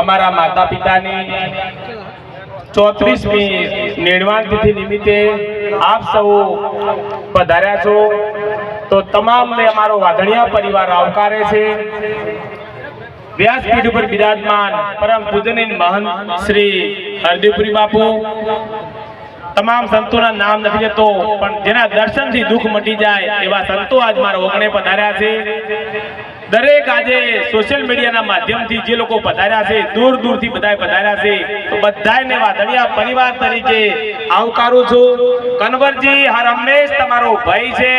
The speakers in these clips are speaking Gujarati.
અમારા માતા પિતાની ચોત્રીસમી નિર્વાણ તિથિ નિમિત્તે આપ સૌ પધાર્યા છો. તો તમામને અમારો વાધણિયા પરિવાર આવકારે છે. વ્યાસપીઠ ઉપર બિરાજમાન પરમ પૂજનીય મહંત શ્રી હરદેવપુરી બાપુ. તમામ સંતોના નામ નથી લેતો, પણ જેના દર્શનથી દુઃખ મટી જાય એવા સંતો આજ મારા ઓગણે પધાર્યા છે. દરેક આજે સોશિયલ મીડિયાના માધ્યમથી જે લોકો પધાર્યા છે, દૂર દૂરથી બધા પધાર્યા છે, તો બધાને વાદળિયા પરિવાર તરીકે આવકારું છું. કનવરજી, હર હંમેશ તમારો ભાઈ છે.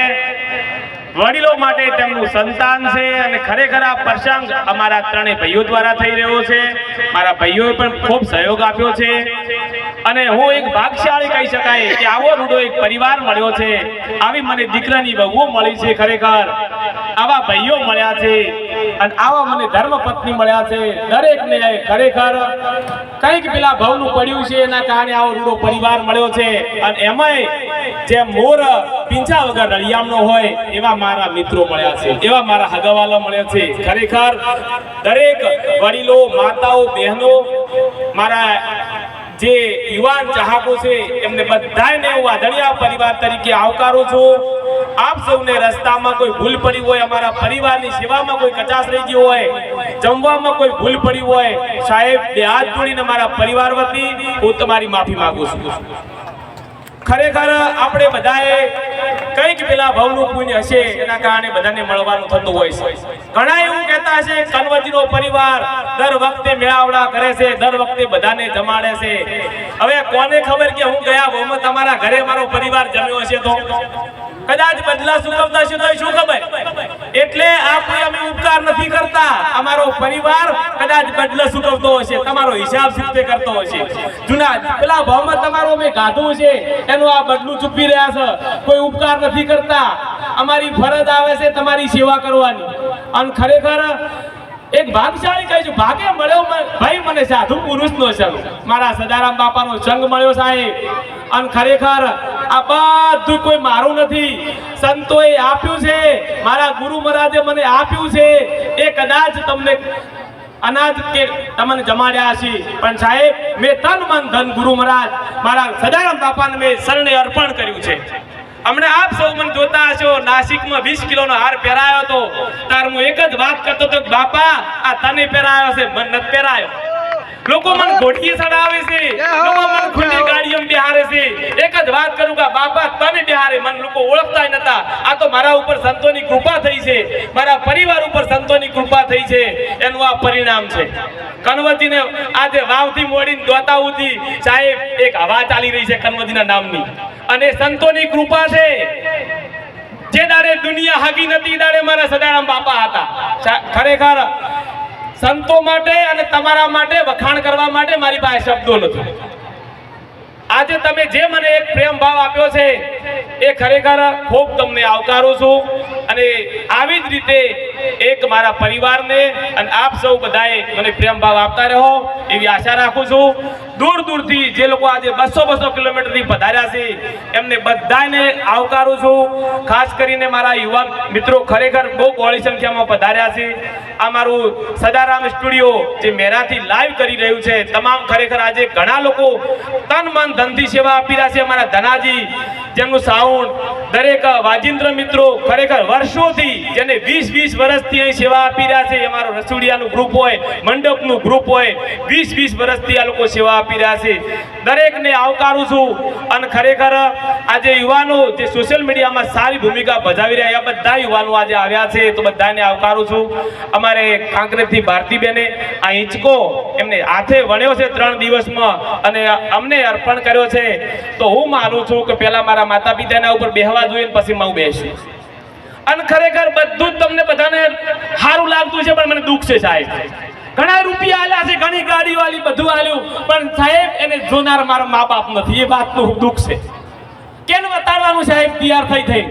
વડીલો માટે તેમનું સંતાન છે અને ખરેખર આ પ્રસંગ અમારા ત્રણેય ભાઈઓ દ્વારા થઈ રહ્યો છે. મારા ભાઈઓએ પણ ખૂબ સહયોગ આપ્યો છે. અને હું એક ભાગશાળી કહી શકાય કે આવો રૂડો એક પરિવાર મળ્યો છે. આવી મને દીકરાની વહુઓ મળી છે ખરેખર. આવા ભાઈઓ મળ્યા છે અને આવા મને ધર્મપત્ની મળ્યા છે. દરેકને ખરેખર કંઈક પેલા ભાવનું પડ્યું છે એના કારણે આવો રૂડો પરિવાર મળ્યો છે. અને એમાંય જે મોર પીંછા વગર રળિયામનો હોય એવા મારા મિત્રો મળ્યા છે. એવા મારા હગાવાલા મળ્યા છે. ખરેખર દરેક વડીલો, માતાઓ, બહેનો, મારા જે યુવાન ચાહકો છે, એમને બધાને હું આદરણીય પરિવાર તરીકે આવકારું છું. આપ સૌને રસ્તામાં કોઈ ભૂલ પડી હોય, અમારા પરિવારની સેવામાં કોઈ કચાશ રહી ગઈ હોય, જમવામાં કોઈ ભૂલ પડી હોય, સાહેબ, બે હાથ જોડીને મારા પરિવાર વતી હું તમારી માફી માંગુ છું. ખરેખર આપણે બધાએ કંઈક પેલા ભવનું પુણ્ય હશે એના કારણે બધાને મળવાનું થતું હોય છે. ઘણા એવું કહેતા હશે કનવજીનો પરિવાર દર વખતે મેળાવડા કરે છે, દર વખતે બધાને જમાડે છે. હવે કોને ખબર કે હું ગયા ભવમાં તમારા ઘરે મારો પરિવાર જમ્યો હશે તો? કદાચ બદલા ચૂકવતા હશે તો શું ખબર? એટલે આ કોઈ અમે ઉપકાર નથી કરતા. અમારો પરિવાર કદાચ બદલો ચૂકવતો હશે, તમારો હિસાબ ચૂકતે કરતો હશે. જૂના પેલા ભાવમાં તમારો અમે ગાધું છે. એનું આ બદલું ચૂકવી રહ્યા છે. કોઈ ઉપકાર નથી કરતા. અમારી ફરજ આવે છે તમારી સેવા કરવાની. અને ખરેખર એક ભાગશાળી કહે છું, ભાગે મળ્યો ભાઈ મને સાધુ પુરુષનો સંગ મારા સદારામ બાપાનો સંગ મળ્યો સાહેબ. અને ખરેખર આ બધું કોઈ મારું નથી. સંતોએ આપ્યું છે. મારા ગુરુ મહારાજે મને આપ્યું છે. એ કદાચ તમને અનાજ કે તમને જમાડ્યા છે પણ સાહેબ મેં તન મન ધન ગુરુ મહારાજ મારા સદારામ બાપાને મેં શરણે અર્પણ કર્યું છે. હમણે આપ સૌ મને જોતા હશો નાસિકમાં 20 કિલોનો હાર પહેરાયો હતો. તાર હું એક જ વાત કરતો હતો બાપા આ તને પહેરાયો છે મન નથી પહેરાયો. લોકો મને ઘોટીએ ચડાવે છે. લોકો મને ખુલ્લી ગાડીઓમાં બેહારે મારા ઉપર સંતોની કૃપા થઈ છે. મારા પરિવાર ઉપર સંતોની કૃપા થઈ છે. એનું આ પરિણામ છે. કનવતીને આજે મોડીને સાહેબ, એક હવા ચાલી રહી છે કનવતીના નામની. અને સંતોની કૃપા છે. જે દાડે દુનિયા હાગી નથી દાડે મારા સદારામ બાપા હતા. ખરેખર સંતો માટે અને તમારા માટે વખાણ કરવા માટે મારી પાસે શબ્દો નથી. આજે તમે જે મને એક પ્રેમ ભાવ આપ્યો છે, એ ખરેખર ખૂબ તમને આવકારું છું અને આવી જ રીતે એક મારા પરિવારને અને આપ સૌ બધાએ મને પ્રેમ ભાવ આપતા રહો એવી આશા રાખું છું. દૂર દૂરથી જે લોકો આજે બસો બસો કિલોમીટરથી પધાર્યા છે, એમને બધાને આવકારું છું. ખાસ કરીને મારા યુવા મિત્રો ખરેખર બહુ બહોળી સંખ્યામાં પધાર્યા છે. આ મારું સદારામ સ્ટુડિયો જે મેરાથી લાઈવ કરી રહ્યું છે, તમામ ખરેખર આજે ઘણા લોકો તન મન ધનથી સેવા આપી રહ્યા છે. અમારા ધનાજી, જેમનું સાઉન્ડ દરેક વાજિંદ્ર મિત્રો ખરેખર વર્ષોથી જેને વીસ વીસ વર્ષથી અહીં સેવા આપી રહ્યા છે. અમારું રસોડિયાનું ગ્રુપ હોય, મંડપનું ગ્રુપ હોય, વીસ વીસ વર્ષથી આ લોકો સેવા આપી રહ્યા છે. દરેકને આવકારું છું અને ખરેખર આજે યુવાનો જે સોશિયલ મીડિયામાં સારી ભૂમિકા ભજાવી રહ્યા બધા યુવાનો આજે આવ્યા છે તો બધાને આવકારું છું. અમારે કાંકરેજથી ભારતીબેને આ હિંચકો એમને હાથે વણ્યો છે ત્રણ દિવસમાં અને અમને અર્પણ કર્યો છે. તો હું માનું છું કે પહેલાં મારા માતા પિતાના ઉપર બેહવા જોઈએ પછી હું બેસીશ અને ખરેખર બધું જ તમને બધાને સારું લાગતું છે, પણ મને દુઃખ છે સાહેબ. ઘણા રૂપિયા આલ્યા છે, ઘણી ગાડીઓ આલી બધું આલ્યું એને જોનાર મારા મા બાપ નથી. એ વાતનું દુઃખ છે. કેને બતાડવાનું સાહેબ? તૈયાર થઈ થઈ.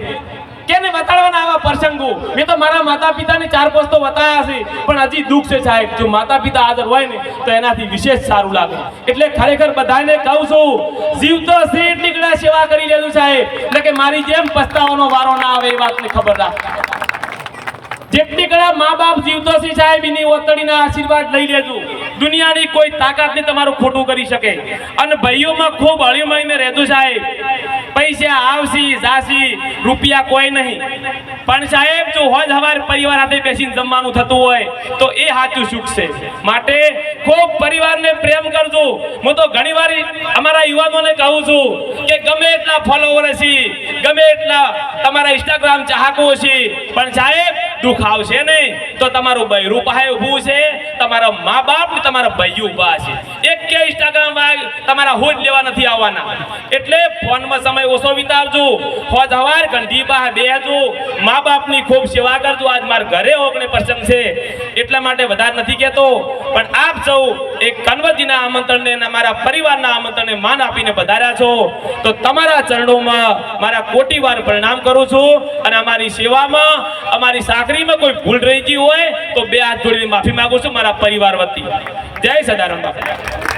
કેને બતાડવાના આવા પ્રસંગો? મેં તો મારા માતા પિતાને ચાર પોસ્તો બતાવ્યા છે. પણ હજી દુઃખ છે સાહેબ. જો માતા પિતા હાજર હોય ને, તો એનાથી વિશેષ સારું લાગે. એટલે ખરેખર બધાને કહું છું, જીવતો તો એટલી ઘણા સેવા કરી લેલું સાહેબ. એટલે કે મારી જેમ પસ્તાવાનો વારો ના આવે એ વાતની ખબર રાખ જેટલી કડા મા બાપ જીવતો છે સાહેબ, એની ઓતડીના આશીર્વાદ લઈ લેજો. દુનિયાની કોઈ તાકાત ને તમારું ખોટું કરી શકે. અને ભાઈઓમાં ખૂબ હળી મળીને રહેતું સાહેબ. પૈસા આવશી, જાશી, રૂપિયા કોઈ નહીં. પણ સાહેબ, જો હોજ હવાર પરિવાર સાથે બેસીને જમવાનું થતું હોય, તો એ સાચું સુખ છે. માટે ખૂબ પરિવારને પ્રેમ કરજો. હું તો ઘણીવાર અમારા યુવાનોને કહું છું ગમે એટલા ફોલોવર હશે, ગમે એટલા તમારા ઇન્સ્ટાગ્રામ ચાહકો હશે, પણ સાહેબ, દુઃખ આવશે નહીં. તો તમારું બૈરું પાસે ઊભું છે, તમારા મા બાપ તમારા ભાઈઓ ઊભા છે. એક કે ઇન્સ્ટાગ્રામ તમારા હોજ લેવા નથી આવવાના. એટલે ફોનમાં સમય ઓછો વિતાવજો. હોજ હવાર ઘંટી પાસે બેહજો મા બાપની ખૂબ સેવા કરજો. આજ મારા ઘરે ઓગણે પ્રસંગ છે. એટલા માટે વધારે નથી કહેતો. પણ આપ સૌ એક કન્વજીના આમંત્રણને અને મારા પરિવારના આમંત્રણને માન આપીને વધાર્યા છો. તો તમારા ચરણોમાં મારા કોટી વાર પ્રણામ કરું છું અને અમારી સેવામાં, અમારી સાકરીમાં કોઈ ભૂલ રહી ગઈ હોય તો બે હાથ જોડીને માફી માંગુ છું મારા પરિવાર વતી. જય સદારામ બાપા.